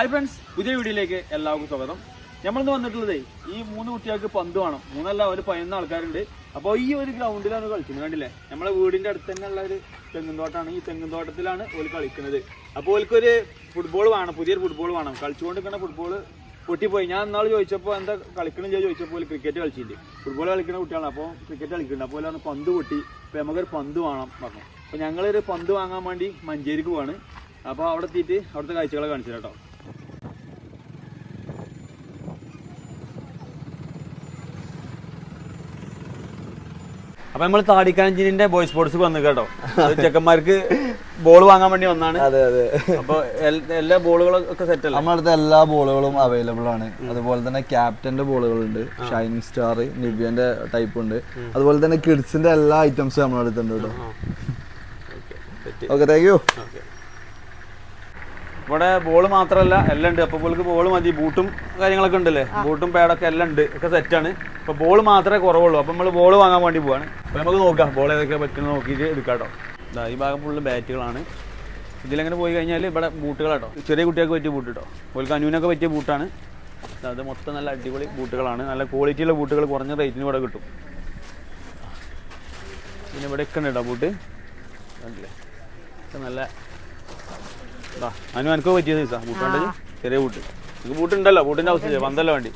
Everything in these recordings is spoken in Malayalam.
ഹായ് ഫ്രണ്ട്സ് പുതിയ വീഡിയോയിലേക്ക് എല്ലാവർക്കും സ്വാഗതം. നമ്മളിന്ന് വന്നിട്ടുള്ളത് ഈ മൂന്ന് കുട്ടികൾക്ക് പന്ത് വേണം മൂന്നല്ല ഒരു പതിനൊന്ന് ആൾക്കാരുണ്ട്. അപ്പോൾ ഈ ഒരു ഗ്രൗണ്ടിലാണ് കളിക്കുന്നത്. കണ്ടില്ലേ? നമ്മളെ വീടിന്റെ അടുത്ത് തന്നെ ഉള്ള ഒരു തെങ്ങുന്തോട്ടാണ് ഈ തെങ്ങുന്തോട്ടത്തിലാണ് ഓൽ കളിക്കുന്നത്. അപ്പോൾ ഓൽക്കൊരു ഫുട്ബോൾ വേണം പുതിയൊരു ഫുട്ബോൾ വേണം. കളിച്ചുകൊണ്ടിരിക്കുന്ന ഫുട്ബോൾ പൊട്ടിപ്പോയി. ഞാൻ എന്നാൾ ചോദിച്ചപ്പോൾ എന്താ കളിക്കണില്ല ചോദിച്ചപ്പോൾ ക്രിക്കറ്റ് കളിച്ചിട്ടുണ്ട്. ഫുട്ബോൾ കളിക്കുന്ന കുട്ടികളാണ്. അപ്പോൾ ക്രിക്കറ്റ് കളിക്കുന്നുണ്ട്. അപ്പോൾ ഓലാണ് പന്ത് പൊട്ടി. അപ്പോൾ നമുക്കൊരു പന്ത് വേണം പറഞ്ഞു. അപ്പോൾ ഞങ്ങളൊരു പന്ത് വാങ്ങാൻ വേണ്ടി മഞ്ചേരിക്ക് പോവാണ്. അപ്പോൾ അവിടെ എത്തിയിട്ട് അവിടുത്തെ കാഴ്ചകളെ കാണിച്ചു കേട്ടോ. അപ്പൊ നമ്മൾ താടിക്കാഞ്ചിന്റെ ബോയ് സ്പോർട്സ് വന്നു കേട്ടോ. ചെക്കന്മാർക്ക് ബോൾ വാങ്ങാൻ വേണ്ടി വന്നാണ്. അതെ അതെ. അപ്പൊ എല്ലാ ബോളുകളും ഒക്കെ സെറ്റ് അല്ല? നമ്മുടെ അടുത്ത് എല്ലാ ബോളുകളും അവൈലബിൾ ആണ്. അതുപോലെ തന്നെ ക്യാപ്റ്റന്റെ ബോളുകളുണ്ട് ഷൈനിങ് സ്റ്റാർ നിവ്യന്റെ ടൈപ്പ് ഉണ്ട്. അതുപോലെ തന്നെ കിഡ്സിന്റെ എല്ലാ ഐറ്റംസും നമ്മളടുത്തുണ്ട് കേട്ടോ. ഓക്കെ താങ്ക് യു ഇവിടെ ബോൾ മാത്രമല്ല എല്ലാം ഉണ്ട്. അപ്പൊ പുള്ളിക്ക് ബോൾ മതി. ബൂട്ടും കാര്യങ്ങളൊക്കെ ഉണ്ടല്ലേ? ബൂട്ടും പാഡൊക്കെ എല്ലാം ഉണ്ട്. ഒക്കെ സെറ്റാണ് അപ്പൊ ബോൾ മാത്രമേ കുറവുള്ളൂ. അപ്പൊ നമ്മൾ ബോൾ വാങ്ങാൻ വേണ്ടി പോവാണ്. അപ്പൊ നമുക്ക് നോക്കാം. ബോൾ ഏതൊക്കെ പറ്റുന്ന നോക്കിയിട്ട് എടുക്കാട്ടോ കേട്ടോ. ഈ ഭാഗം ഫുള്ള് ബാറ്റുകളാണ് ഇതിലങ്ങനെ പോയി കഴിഞ്ഞാൽ ഇവിടെ ബൂട്ടുകളാട്ടോ ചെറിയ കുട്ടികൾക്ക് പറ്റിയ ബൂട്ട് കേട്ടോ. ഓൽക്ക് അനുവിനൊക്കെ പറ്റിയ ബൂട്ടാണ് അത് മൊത്തം നല്ല അടിപൊളി ബൂട്ടുകളാണ്. നല്ല ക്വാളിറ്റിയുള്ള ബൂട്ടുകൾ കുറഞ്ഞ റേറ്റിന് ഇവിടെ കിട്ടും. പിന്നെ ഇവിടെ ഒക്കെ ഉണ്ട് കേട്ടോ ബൂട്ട്. കണ്ടില്ലേ? നല്ല അനു എനിക്ക് പറ്റിയത് സാ ബൂട്ട് ചെറിയ ബൂട്ട്. നിങ്ങൾക്ക് ബൂട്ട് ഉണ്ടല്ലോ ബൂട്ടിന്റെ ആവശ്യമില്ല പന്തല്ല വേണ്ടി.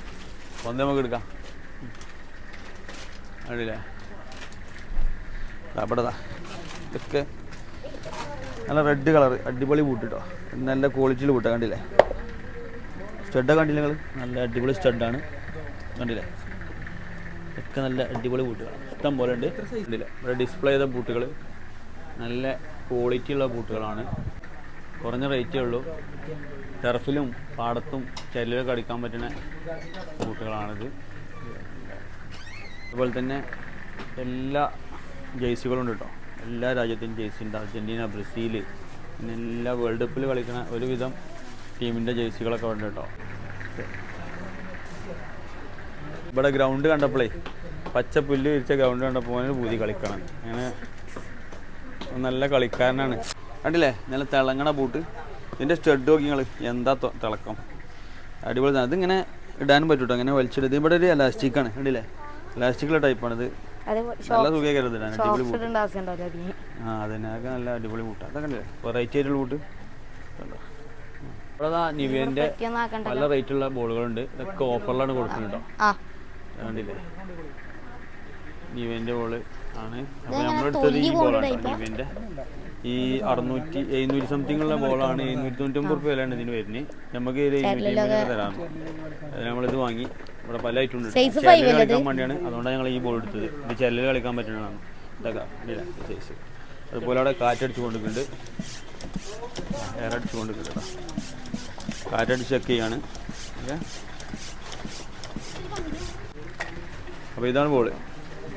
പന്ത് നമുക്ക് എടുക്കാം. അടിയില്ലേ അവിടെതാ ഇതൊക്കെ നല്ല റെഡ് കളർ അടിപൊളി ബൂട്ട് കേട്ടോ നല്ല ക്വാളിറ്റിയിൽ ബൂട്ടാ കണ്ടില്ലേ? സ്റ്റഡൊക്കെ കണ്ടില്ലേ നിങ്ങൾ നല്ല അടിപൊളി സ്റ്റഡാണ് കണ്ടില്ലേ? ഒക്കെ നല്ല അടിപൊളി ബൂട്ടുകളാണ് ഇഷ്ടം പോലെ ഉണ്ട്. കണ്ടില്ലേ? ഇവിടെ ഡിസ്പ്ലേ ചെയ്ത ബൂട്ടുകൾ നല്ല ക്വാളിറ്റി ഉള്ള ബൂട്ടുകളാണ് കുറഞ്ഞ റേറ്റേ ഉള്ളൂ. ടെറഫിലും പാടത്തും ചെല്ലിലൊക്കെ അടിക്കാൻ പറ്റുന്ന ബൂട്ടുകളാണിത്. അതുപോലെ തന്നെ എല്ലാ ജേഴ്സികളും ഉണ്ട് കേട്ടോ എല്ലാ രാജ്യത്തിനും ജേഴ്സി ഉണ്ട്. അർജന്റീന ബ്രസീൽ പിന്നെ എല്ലാ വേൾഡ് കപ്പിൽ കളിക്കുന്ന ഒരുവിധം ടീമിന്റെ ജേഴ്സികളൊക്കെ ഉണ്ട് കേട്ടോ ഇവിടെ ഗ്രൗണ്ട് കണ്ടപ്പോഴേ പച്ച പുല്ല് വിരിച്ച ഗ്രൗണ്ട് കണ്ടപ്പോൾ അവന് പൂതി കളിക്കണം. അങ്ങനെ നല്ല കളിക്കാരനാണ്. കണ്ടില്ലേ? നല്ല തിളങ്ങണ ബൂട്ട്. ഇതിന്റെ സ്റ്റഡ് നോക്കി നിങ്ങൾ എന്താ തിളക്കം? അടിപൊളി അതിങ്ങനെ ഇടാനും പറ്റൂട്ടോ? അങ്ങനെ വലിച്ചെടുത്ത് ഇവിടെ ഒരു എലാസ്റ്റിക്കാണ് കണ്ടില്ലേ? ഇലാസ്റ്റിക്കുള്ള ടൈപ്പാണ് ഇത്. അത് നല്ല സുഖമായി ഇടാൻ അടിപൊളി ബൂട്ട്. ഇടേണ്ട ആ അതിനൊക്കെ നല്ല അടിപൊളി ബൂട്ട്. അതൊക്കെ കണ്ടില്ലേ? വെറൈറ്റി ആയിട്ടുള്ള ബൂട്ട്. കണ്ടോ? ഇവിടെ ആക്കണ്ട പല റേറ്റുള്ള ബോളുകളുണ്ട്. ഇതൊക്കെ ഓഫറിലാണ് ആ. കണ്ടില്ലേ? നിവേന്റെ ബോൾ ആണ്. അപ്പൊ നമ്മളെടുത്തത് ഈ ബോളാണ് നിവേന്റെ ഈ അറുന്നൂറ്റി എഴുന്നൂറ്റി സംതിങ് ഉള്ള ബോളാണ് എഴുന്നൂറ്റി തൊണ്ണൂറ്റൊമ്പത് റുപ്യ വിലയാണ് ഇതിന് വരുന്നത് നമുക്ക് ഇത് എഴുന്നൂറ്റി അമ്പത് തരാം. അത് നമ്മളിത് വാങ്ങി. ഇവിടെ പല ഐറ്റം ഉണ്ട് കളിക്കാൻ വേണ്ടിയാണ്. അതുകൊണ്ടാണ് ഞങ്ങൾ ഈ ബോൾ എടുത്തത്. ഇത് ചെല്ലിൽ കളിക്കാൻ പറ്റുന്നതാണ്. ഇതൊക്കെ സൈസ് അതുപോലെ അവിടെ കാറ്റടിച്ച് കൊണ്ടിരിക്കുന്നുണ്ട് എയർ അടിച്ച് കൊണ്ടിരിക്കുന്നുണ്ട് കാറ്റടിച്ച് ചെക്ക് ചെയ്യാണ്. ഓക്കെ. അപ്പോൾ ഇതാണ് ബോൾ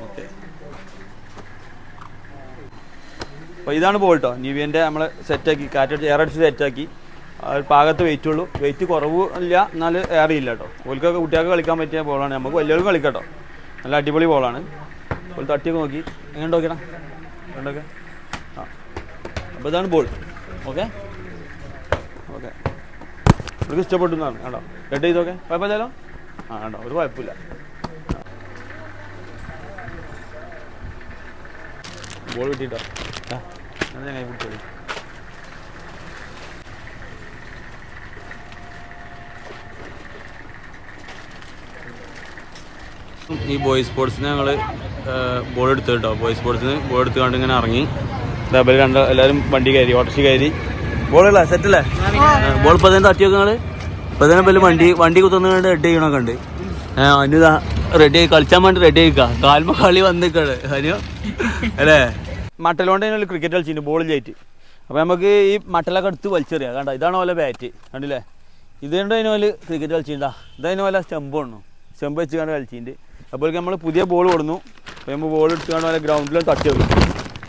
ഓക്കെ. അപ്പോൾ ഇതാണ് പോയിട്ടോ കേട്ടോ നിവിയന്റെ നമ്മൾ സെറ്റാക്കി കാറ്റടിച്ച് എയർ അടിച്ച് സെറ്റാക്കി പാകത്ത് വെയിറ്റ് ഉള്ളൂ. വെയിറ്റ് കുറവ് ഇല്ല. എന്നാൽ ഏറിയില്ല കേട്ടോ ഓൽക്കൊക്കെ കുട്ടികൾക്ക് കളിക്കാൻ പറ്റിയ ബോളാണ് നമുക്ക് വലിയവർക്ക് കളിക്കട്ടോ കേട്ടോ നല്ല അടിപൊളി ബോളാണ് ഒരു തട്ടിയൊക്കെ നോക്കി. എങ്ങനെ നോക്കിയടാ രണ്ടൊക്കെ ആ. അപ്പോൾ ഇതാണ് ബോൾ ഓക്കെ? ഓക്കെ. ഇവർക്ക് ഇഷ്ടപ്പെട്ടു എന്നാണ്. കേട്ടോ റെഡ് ചെയ്തോക്കെ. കുഴപ്പമില്ലല്ലോ? ആ കേട്ടോ ഒരു കുഴപ്പമില്ല. ബോൾ കിട്ടിട്ടോ ഞാൻ കൈ പിടിച്ചോളി ഈ ബോയ് സ്പോർട്സിന് ഞങ്ങൾ ബോൾ എടുത്തു കേട്ടോ ബോയ് സ്പോർട്സിന് ബോൾ എടുത്ത് കണ്ട് ഇങ്ങനെ ഇറങ്ങി. അതേപോലെ രണ്ട് എല്ലാവരും വണ്ടി കയറി ഓട്ടോറിക്ഷ കയറി. ബോളല്ല സെറ്റല്ലേ ബോൾ ഇപ്പൊ തന്നെ തട്ടിയൊക്കെ ഞങ്ങൾ ഇപ്പൊ തന്നെ വല്ല വണ്ടി വണ്ടി കുത്തുന്ന കണ്ട് റെഡി ചെയ്യണൊക്കെ ഉണ്ട് അനുദാ റെഡി ആയി കളിച്ചാൻ വേണ്ടി റെഡി ആയിക്കാ കാൽമ കളി വന്നിക്കാണ് അനു അല്ലേ? മട്ടലോണ്ട് തന്നെ ക്രിക്കറ്റ് കളിച്ചിട്ടുണ്ട് ബോൾ ചെയ്തിട്ട് അപ്പോൾ നമുക്ക് ഈ മട്ടലൊക്കെ എടുത്ത് വലിച്ചെറിയാം. കണ്ട? ഇതാണ് പോലെ ബാറ്റ് കണ്ടില്ലേ? ഇതുകൊണ്ട് അതിന് പോലെ ക്രിക്കറ്റ് കളിച്ചിട്ടുണ്ടാ ഇതതിന് പോലെ സ്റ്റെമ്പ് കൊണ്ടു സ്റ്റെമ്പ് വെച്ച് കണ്ട് കളിച്ചിട്ടുണ്ട് അപ്പോൾ നമ്മൾ പുതിയ ബോൾ കൊടുന്നു. അപ്പോൾ നമ്മൾ ബോൾ എടുത്ത് കണ്ട് പോലെ ഗ്രൗണ്ടിലും തട്ടി വെക്കും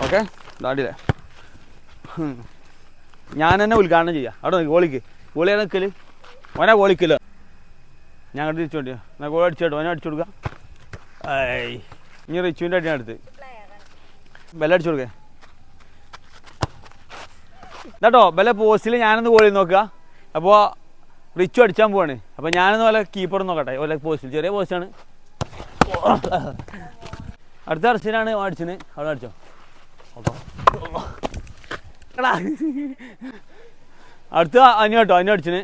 ഓക്കെ ഇതാണ്ടില്ലേ ഞാൻ തന്നെ ഉദ്ഘാടനം ചെയ്യാം. അവിടെ നോക്കി ഗോളിക്ക് ഗോളി നിൽക്കൽ ഓനെ ഗോളിക്കില്ല ഞാൻ അങ്ങോട്ട് തിരിച്ചു വേണ്ടിയോ എന്നാൽ ഗോൾ അടിച്ചോട്ടോ. ഓനെ അടിച്ചു കൊടുക്കാം. ഇനി റിച്ചുവിന്റെ അടിയാണ് അടുത്ത്. ബെല്ലടിച്ചു കൊടുക്കേ. കേട്ടോ ബെല്ല പോസ്റ്റിൽ ഞാനൊന്ന് ഗോളി നോക്കുക. അപ്പോൾ റിച്ച് അടിച്ചാൻ പോവാണ്. അപ്പോൾ ഞാനൊന്ന് പോലെ കീപ്പർ നോക്കട്ടെ ഓലെ പോസ്റ്റിൽ ചെറിയ പോസ്റ്റാണ് അടുത്ത അർച്ചനാണ് അടിച്ചിന് അവിടെ അടിച്ചോ. അടുത്ത അനു കേട്ടോ അനു അടിച്ചിന്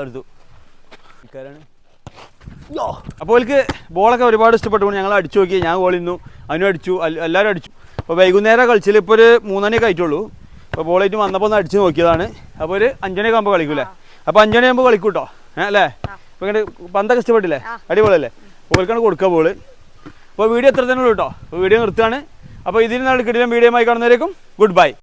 അടുത്തു ഇക്കാരാണ് അപ്പോൾ അവർക്ക് ബോളൊക്കെ ഒരുപാട് ഇഷ്ടപ്പെട്ടു. ഞങ്ങൾ അടിച്ചു നോക്കി. ഞാൻ ഗോളിന്നു അനു അടിച്ചു. എല്ലാവരും അടിച്ചു. അപ്പോൾ വൈകുന്നേരം കളിച്ചിൽ ഇപ്പോൾ ഒരു മൂന്നണിയൊക്കെ ആയിട്ടുള്ളൂ. അപ്പോൾ ബോളായിട്ട് വന്നപ്പോൾ ഒന്ന് അടിച്ച് നോക്കിയതാണ്. അപ്പോൾ ഒരു അഞ്ചണിയൊക്കെ ആകുമ്പോൾ കളിക്കൂലേ അപ്പോൾ അഞ്ചണിയാകുമ്പോൾ കളിക്കും കേട്ടോ അല്ലേ? അപ്പോൾ ഇങ്ങോട്ട് പന്തൊക്കെ ഇഷ്ടപ്പെട്ടില്ലേ? അടിപൊളിയല്ലേ? ഓൽക്കാണ് കൊടുക്കുക ബോൾ അപ്പോൾ വീഡിയോ എത്ര തന്നെ ഉള്ളൂ കേട്ടോ അപ്പോൾ വീഡിയോ നിർത്തുകയാണ്. അപ്പോൾ ഇതിൽ നാളെ കിട്ടിയ വീഡിയോ ആയി കാണുന്നവരേക്കും ഗുഡ് ബൈ